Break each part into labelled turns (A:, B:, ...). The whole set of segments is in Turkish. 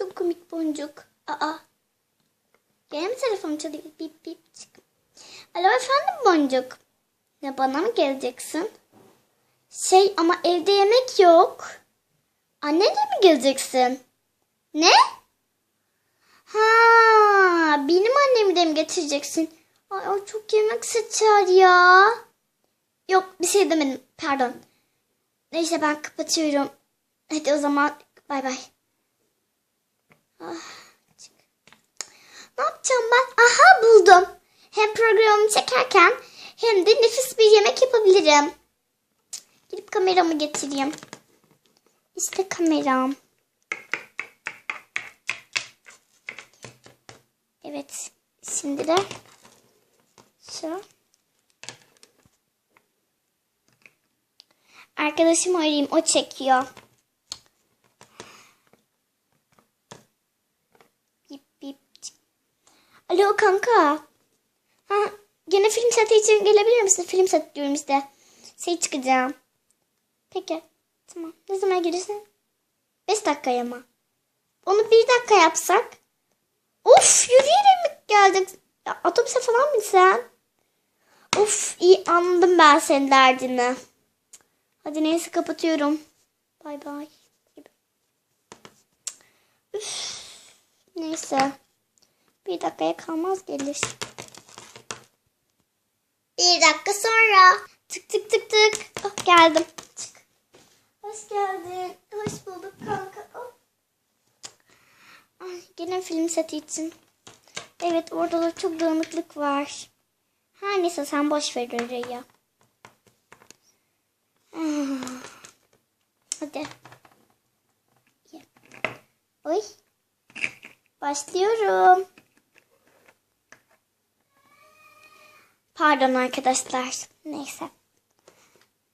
A: Çok komik boncuk. Aa. Gene mi telefon çalıyor? Bip bip çık. Alo efendim boncuk. Ne bana mı geleceksin? Şey ama evde yemek yok. Annenle mi geleceksin? Ne? Ha, benim annemi de mi getireceksin? Ay o çok yemek seçer ya. Yok bir şey demedim. Pardon. Neyse ben kapatıyorum. Hadi o zaman bay bay. Ah, ne yapacağım ben? Aha buldum. Hem programımı çekerken hem de nefis bir yemek yapabilirim. Gidip kameramı getireyim. İşte kameram. Evet. Şimdi de şu. Arkadaşımı arayayım. O çekiyor. Bip bip. çık. Alo kanka. Ha, gene film seti için gelebilir misin? Film seti diyorum işte. Şey çıkacağım. Peki. Tamam. Ne zaman gelirsin? 5 dakikaya mı? Onu bir dakika yapsak. Of yürüyerek mi geldik? Ya, otobüse falan mı sen? Of iyi anladım ben senin derdini. Hadi neyse kapatıyorum. Bay bay. Üf, neyse. Bir dakikaya kalmaz gelir. Bir dakika sonra. Tık tık tık tık. Oh, geldim. Çık. Hoş geldin. Hoş bulduk kanka. Oh. Ay, gene film seti için. Evet orada da çok dağınıklık var. Her neyse sen boş ver orayı. Ah. Hadi. Oy. Başlıyorum. Pardon arkadaşlar. Neyse.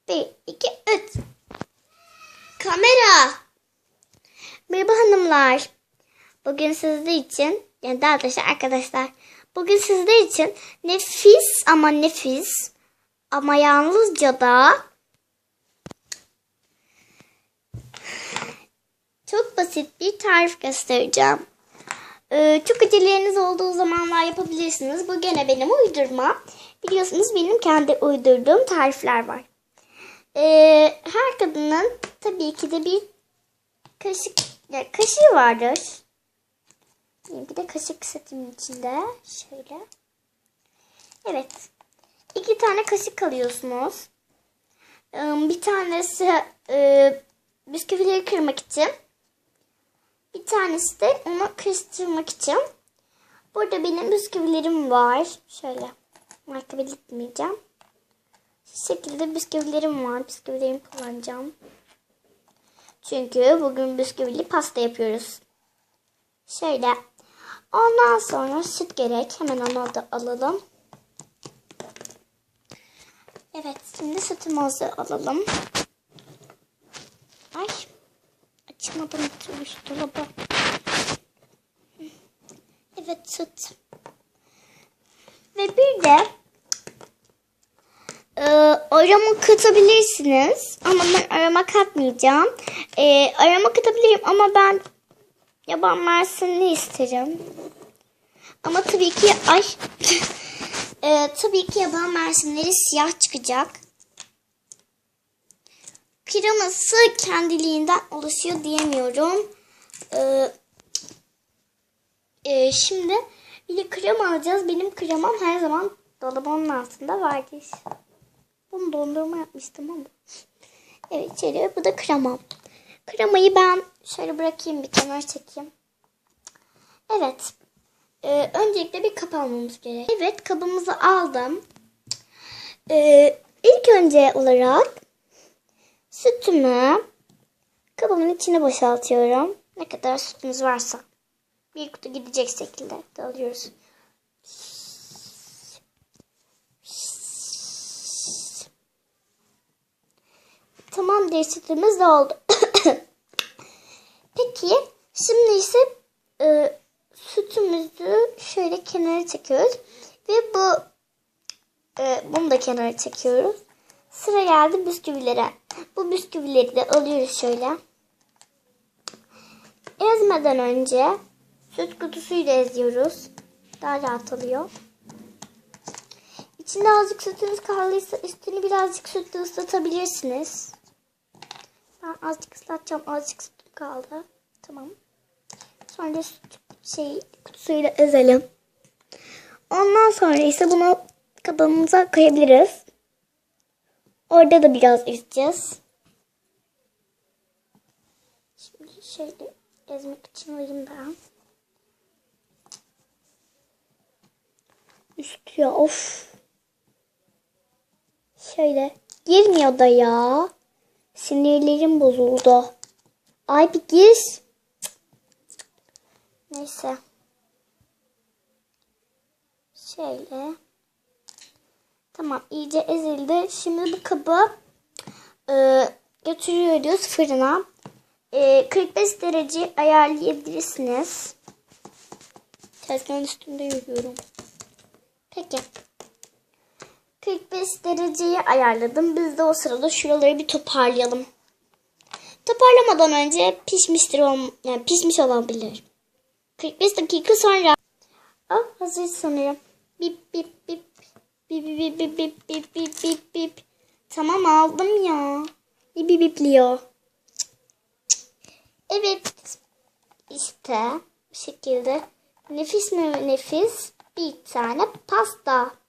A: Bir, iki, üç. Kamera. Merhaba hanımlar. Bugün sizler için, yani daha doğrusu arkadaşlar, bugün sizler için nefis ama nefis ama yalnızca da çok basit bir tarif göstereceğim. Ee, çok aceleniz olduğu zamanlar yapabilirsiniz. Bu gene benim uydurma. Biliyorsunuz benim kendi uydurduğum tarifler var. Ee, her kadının tabii ki de bir kaşık ya kaşığı vardır. Bir de kaşık setimin içinde. Şöyle. Evet. İki tane kaşık alıyorsunuz. Ee, Bir tanesi e, bisküvileri kırmak için. Bir tanesi de onu karıştırmak için. Burada benim bisküvilerim var. Şöyle. Marka belirtmeyeceğim. Şu şekilde bisküvilerim var. Bisküvilerimi kullanacağım. Çünkü bugün bisküvili pasta yapıyoruz. Şöyle. Ondan sonra süt gerek. Hemen onu da alalım. Evet. Şimdi sütümüzü alalım. Ay. Açmadan oturmuş dolaba. Evet süt. Ve bir de e, arama katabilirsiniz. Ama ben arama katmayacağım. E, arama katabilirim ama ben yaban mersinli isterim. Ama tabii ki ay e, tabii ki yaban mersinleri siyah çıkacak. Kreması kendiliğinden oluşuyor diyemiyorum. E, e, şimdi bir de krem alacağız. Benim kremam her zaman dolabımın altında vardır. Bunu dondurma yapmıştım ama. Evet içeri bu da kremam. Kremayı ben şöyle bırakayım bir kenar çekeyim. Evet. Ee, öncelikle bir kap almamız gerek. Evet kabımızı aldım. Ee, ilk önce olarak sütümü kabımın içine boşaltıyorum. Ne kadar sütümüz varsa. Bir kutu gidecek şekilde alıyoruz. Tamam sütümüz de oldu. Peki şimdi ise e, sütümüzü şöyle kenara çekiyoruz. Ve bu e, bunu da kenara çekiyoruz. Sıra geldi bisküvilere. Bu bisküvileri de alıyoruz şöyle. ezmeden önce süt kutusuyla eziyoruz. Daha rahat oluyor. İçinde azıcık sütünüz kaldıysa üstünü birazcık sütle ıslatabilirsiniz. Ben azıcık ıslatacağım. Azıcık sütüm kaldı. Tamam. Sonra süt şey kutusuyla ezelim. Ondan sonra ise bunu kabımıza koyabiliriz. Orada da biraz ezeceğiz. Şimdi şöyle ezmek için alayım ben. Üstü ya of. Şöyle girmiyor da ya. Sinirlerim bozuldu. Ay bir gir. Neyse. Şöyle. Tamam iyice ezildi. Şimdi bu kabı e, götürüyoruz fırına. E, 45 derece ayarlayabilirsiniz. Tezgahın üstünde yürüyorum. Peki. 45 dereceyi ayarladım. Biz de o sırada şuraları bir toparlayalım. Toparlamadan önce pişmiştir yani pişmiş olabilir. 45 dakika sonra Ah hazır sanırım. Bip bip bip. Bip bip bip bip bip bip bip bip. Tamam aldım ya. Bip bip bipliyor. Evet. İşte bu şekilde nefis mi nefis bir tane pasta.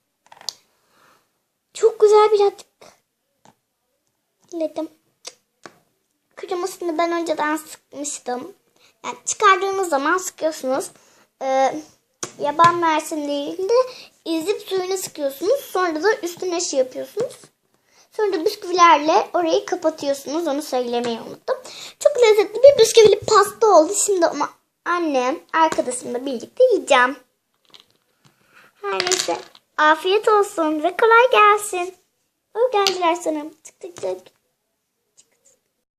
A: Çok güzel bir atık. Diledim. Kremasını ben önceden sıkmıştım. Yani çıkardığınız zaman sıkıyorsunuz. Ee, yaban mersinleriyle ezip suyunu sıkıyorsunuz. Sonra da üstüne şey yapıyorsunuz. Sonra da bisküvilerle orayı kapatıyorsunuz. Onu söylemeyi unuttum. Çok lezzetli bir bisküvili pasta oldu. Şimdi ama annem arkadaşımla birlikte yiyeceğim. Her neyse. Afiyet olsun ve kolay gelsin. O geldiler sanırım. Tık tık tık.